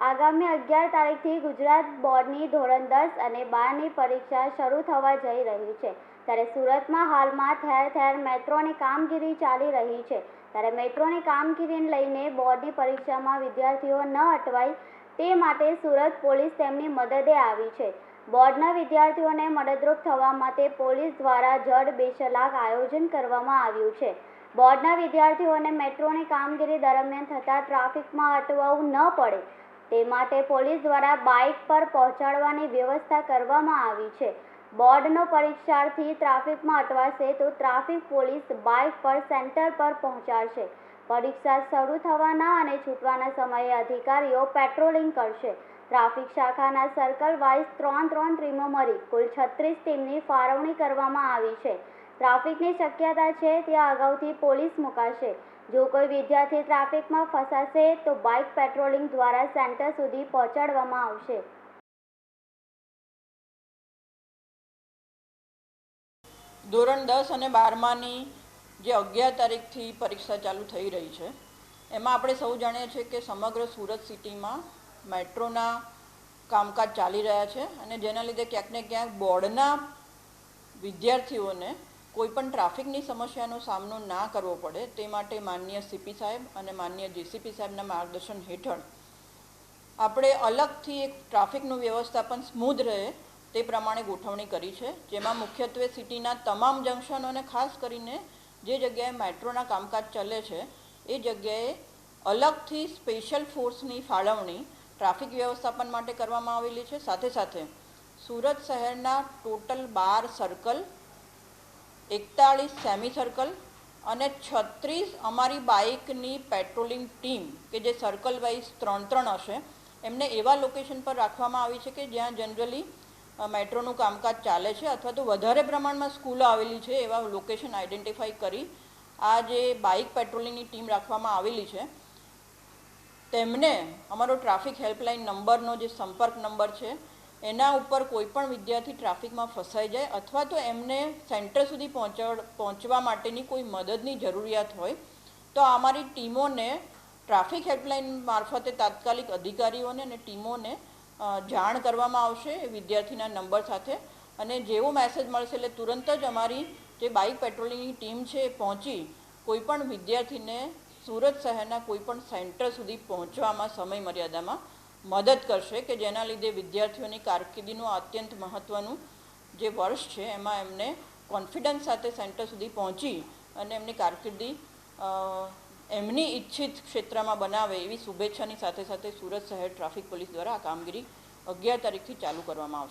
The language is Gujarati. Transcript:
આગામી અગિયાર તારીખથી ગુજરાત બોર્ડની ધોરણ દસ અને બારની પરીક્ષા શરૂ થવા જઈ રહી છે. ત્યારે સુરતમાં હાલમાં ઠેર ઠેર મેટ્રોની કામગીરી ચાલી રહી છે. ત્યારે મેટ્રોની કામગીરીને લઈને બોર્ડની પરીક્ષામાં વિદ્યાર્થીઓ ન અટવાય તે માટે સુરત પોલીસ તેમની મદદે આવી છે. બોર્ડના વિદ્યાર્થીઓને મદદરૂપ થવા માટે પોલીસ દ્વારા જડ બેશલાક આયોજન કરવામાં આવ્યું છે. બોર્ડના વિદ્યાર્થીઓને મેટ્રોની કામગીરી દરમિયાન થતા ટ્રાફિકમાં અટવાવું ન પડે તે માટે પોલીસ દ્વારા બાઇક પર પહોંચાડવાની વ્યવસ્થા કરવામાં આવી છે. બોર્ડનો પરીક્ષાર્થી ટ્રાફિકમાં અટવાશે તો ટ્રાફિક પોલીસ બાઇક પર સેન્ટર પર પહોંચાડશે. પરીક્ષા શરૂ થવાના અને છૂટવાના સમયે અધિકારીઓ પેટ્રોલિંગ કરશે. ટ્રાફિક શાખાના સર્કલ વાઇઝ ત્રણ ત્રણ ટીમો મળી. કુલ છત્રીસ ટીમની ફાળવણી કરવામાં આવી છે. ટ્રાફિકની શક્યતા છે ત્યાં અગાઉથી પોલીસ મુકાશે. જો કોઈ વિદ્યાર્થી ટ્રાફિકમાં ફસાશે, તો બાઇક પેટ્રોલિંગ દ્વારા સેન્ટર સુધી પહોંચાડવામાં આવશે. ધોરણ દસ અને બારમાની જે અગિયાર તારીખથી પરીક્ષા ચાલુ થઈ રહી છે, એમાં આપણે સૌ જાણીએ છીએ કે સમગ્ર સુરત સિટીમાં મેટ્રોના કામકાજ ચાલી રહ્યા છે અને જેના લીધે ક્યાંક ને ક્યાંક બોર્ડના વિદ્યાર્થીઓને કોઈ પણ ટ્રાફિકની સમસ્યાનો સામનો ના કરવો પડે તે માટે માન્ય સીપી સાહેબ અને માન્ય જીસીપી સાહેબના માર્ગદર્શન હેઠળ. આપણે અલગથી એક ટ્રાફિકનું વ્યવસ્થાપન સ્મૂધ રહે તે પ્રમાણે ગોઠવણી કરી છે, જેમાં મુખ્યત્વે સિટીના તમામ જંકશનોને ખાસ કરીને જે જગ્યાએ મેટ્રોના કામકાજ ચાલે છે, એ જગ્યાએ અલગથી સ્પેશિયલ ફોર્સની ફાળવણી ટ્રાફિક વ્યવસ્થાપન માટે કરવામાં આવેલી છે. સાથે સાથે સુરત શહેરના ટોટલ બાર સર્કલ એકતાળીસ સેમી સર્કલ અને છત્રીસ અમારી બાઇકની પેટ્રોલિંગ ટીમ, કે જે સર્કલ વાઇઝ ત્રણ ત્રણ હશે, એમને એવા લોકેશન પર રાખવામાં આવી છે કે જ્યાં જનરલી મેટ્રોનું કામકાજ ચાલે છે અથવા તો વધારે પ્રમાણમાં સ્કૂલો આવેલી છે એવા લોકેશન આઈડેન્ટિફાઈ કરી આ જે બાઇક પેટ્રોલિંગની ટીમ રાખવામાં આવેલી છે. તેમને અમારો ટ્રાફિક હેલ્પલાઇન નંબરનો જે સંપર્ક નંબર છે એના ઉપર કોઈ પણ વિદ્યાર્થી ટ્રાફિકમાં ફસાઈ જાય અથવા તો એમને સેન્ટર સુધી પહોંચડ, પહોંચવા માટેની કોઈ મદદની જરૂરિયાત હોય, તો અમારી ટીમોને ટ્રાફિક હેલ્પલાઇન મારફતે તાત્કાલિક અધિકારીઓને અને ટીમોને જાણ કરવામાં આવશે વિદ્યાર્થીના નંબર સાથે. અને જેવો મેસેજ મળશે એટલે તુરંત જ અમારી જે બાઇક પેટ્રોલિંગની ટીમ છે એ પહોંચી કોઈપણ વિદ્યાર્થીને સુરત શહેરના કોઈ પણ સેન્ટર સુધી પહોંચવામાં સમય મર્યાદામાં મદદ કરશે કે જેના લીધે વિદ્યાર્થીઓની કારકિર્દીનું અત્યંત મહત્ત્વનું જે વર્ષ છે, એમાં એમને કોન્ફિડન્સ સાથે સેન્ટર સુધી પહોંચી અને એમની કારકિર્દી એમની ઈચ્છિત ક્ષેત્રમાં બનાવે એવી શુભેચ્છાની સાથે સાથે સુરત શહેર ટ્રાફિક પોલીસ દ્વારા આ કામગીરી અગિયાર તારીખથી ચાલુ કરવામાં આવશે.